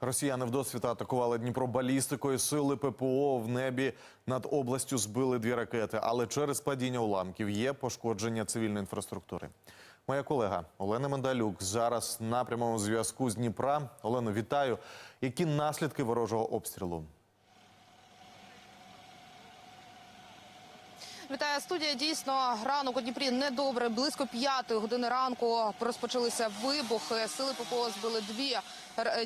Росіяни вдосвіта атакували Дніпро балістикою. Сили ППО в небі над областю збили дві ракети, але через падіння уламків є пошкодження цивільної інфраструктури. Моя колега Олена Мендалюк зараз на прямому зв'язку з Дніпра. Олено, вітаю. Які наслідки ворожого обстрілу? Вітаю студія. Дійсно, ранок у Дніпрі недобре. Близько п'ятої години ранку розпочалися вибухи. Сили ППО збили дві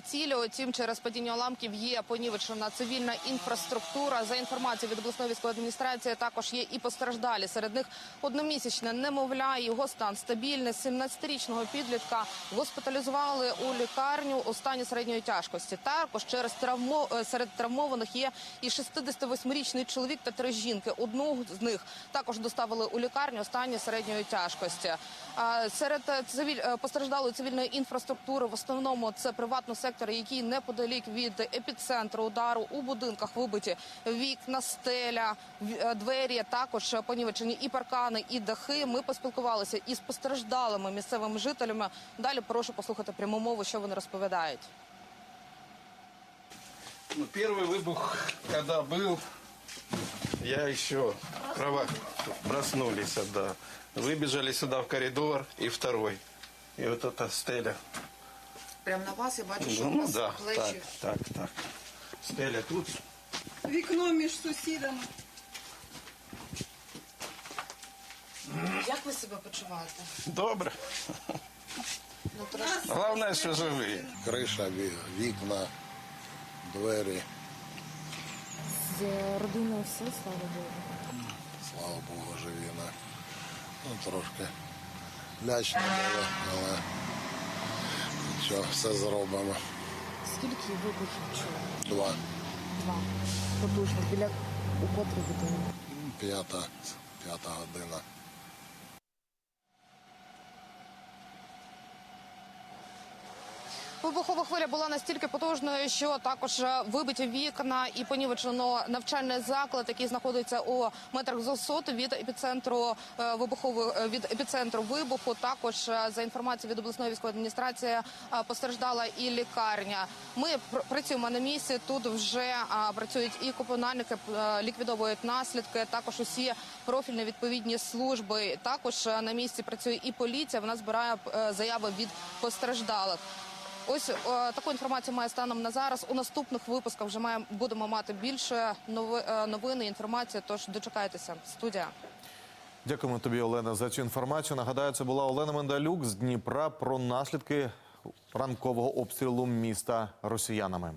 цілі. Утім, через падіння уламків є понівечена цивільна інфраструктура. За інформацією від обласної військової адміністрації, також є і постраждалі. Серед них одномісячне немовля. Його стан стабільний. 17-річного підлітка госпіталізували у лікарню у стані середньої тяжкості. Також через травмо е, серед травмованих є і 68-річний чоловік та три жінки. Одну з них також доставили у лікарню у стані середньої тяжкості. А Серед е, цивіль е, постраждалої цивільної інфраструктури в основному це приватний сектор, який неподалік від епіцентру удару у будинках вибиті вікна, стеля, в- е, двері. Також понівечені і паркани, і дахи. Ми поспілкувалися із постраждалими місцевими жителями. Далі прошу послухати пряму мову, що вони розповідають. Ну, первый выбух, когда был, я еще права проснулись, да. Выбежали сюда в коридор и второй. И вот эта стеля. Прямо на вас я бачу, що у Ну вас да, так, плечі. так, так. Стеля тут. Вікно між сусідами. Як ви себе почуваєте? Добре. Ну, трошки. Главное, що живі. криша, ві- вікна, двері. З родиною все, слава Богу. Слава Богу, живі. Не. Ну, трошки лячно було, але нічого, все зробимо. Скільки вибухів чули? Два, Два. Потужно. Біля у котрій годині? п'ята, п'ята година. Вибухова хвиля була настільки потужною, що також е, вибиті вікна і понівечено навчальний заклад, який знаходиться у метрах за соту від епіцентру е, вибухової е, від епіцентру вибуху. Також за інформацією від обласної військової адміністрації постраждала і лікарня. Ми пр- працюємо на місці. Тут вже працюють і комунальники, ліквідовують наслідки. Також усі профільні відповідні служби. Також на місці працює і поліція. Вона збирає заяви від постраждалих. Ось о, таку інформацію має станом на зараз. У наступних випусках вже маємо будемо мати більше нови, е, новини, інформації. Тож дочекайтеся. Студія. Дякуємо тобі, Олена, за цю інформацію. Нагадаю, це була Олена Мендалюк з Дніпра про наслідки ранкового обстрілу міста росіянами.